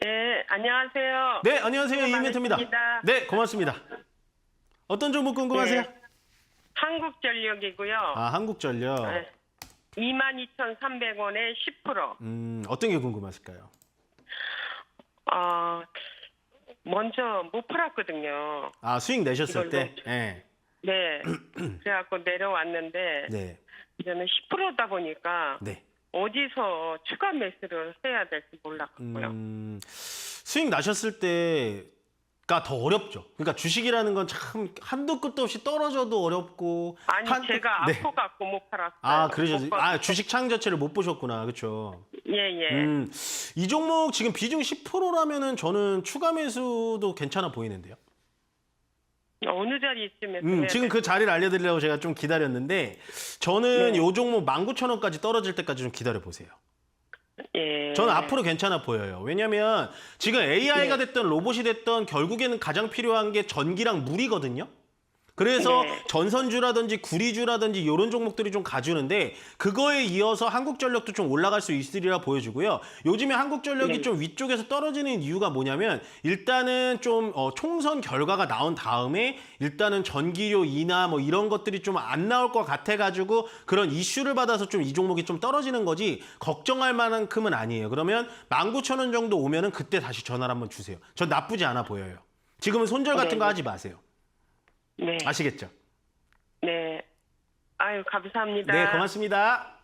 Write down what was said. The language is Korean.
네, 안녕하세요. 네, 안녕하세요. 이멘트입니다. 많으십니다. 네, 고맙습니다. 어떤 종목 궁금하세요? 네, 한국전력이고요. 아, 한국전력. 네. 22,300원에 10%. 음, 어떤 게 궁금하실까요? 어, 먼저 못 팔았거든요. 아, 수익 내셨을 이걸로. 때? 네. 네. 그래갖고 내려왔는데 네. 이제는 10%다 보니까 네. 어디서 추가 매수를 해야 될지 몰랐고요. 음, 수익 나셨을 때가 더 어렵죠. 그러니까 주식이라는 건 참 한도 끝도 없이 떨어져도 어렵고 아니 한- 제가 네. 아파갖고 못 팔았어요. 아, 그러죠. 못 아, 팔- 주식 창 자체를 못 보셨구나. 그렇죠. 예, 예. 음, 이 종목 지금 비중 10%라면은 저는 추가 매수도 괜찮아 보이는데요. 어느 자리쯤에 음, 지금 그 자리를 알려드리려고 제가 좀 기다렸는데 저는 네. 요 종목 19,000원까지 떨어질 때까지 좀 기다려 보세요. 예. 저는 앞으로 괜찮아 보여요. 왜냐면 지금 AI가 네. 됐던 로봇이 됐던 결국에는 가장 필요한 게 전기랑 물이거든요. 그래서 네. 전선주라든지 구리주라든지 이런 종목들이 좀 가주는데 그거에 이어서 한국전력도 좀 올라갈 수 있으리라 보여주고요. 요즘에 한국전력이 네. 좀 위쪽에서 떨어지는 이유가 뭐냐면 일단은 좀 어, 총선 결과가 나온 다음에 일단은 전기료 인하 뭐 이런 것들이 좀 안 나올 것 같아가지고 그런 이슈를 받아서 좀 이 종목이 좀 떨어지는 거지 걱정할 만큼은 아니에요. 그러면 19,000원 정도 오면은 그때 다시 전화를 한번 주세요. 전 나쁘지 않아 보여요. 지금은 손절 같은 네, 거 네. 하지 마세요. 네. 아시겠죠? 네. 아유, 감사합니다. 네, 고맙습니다.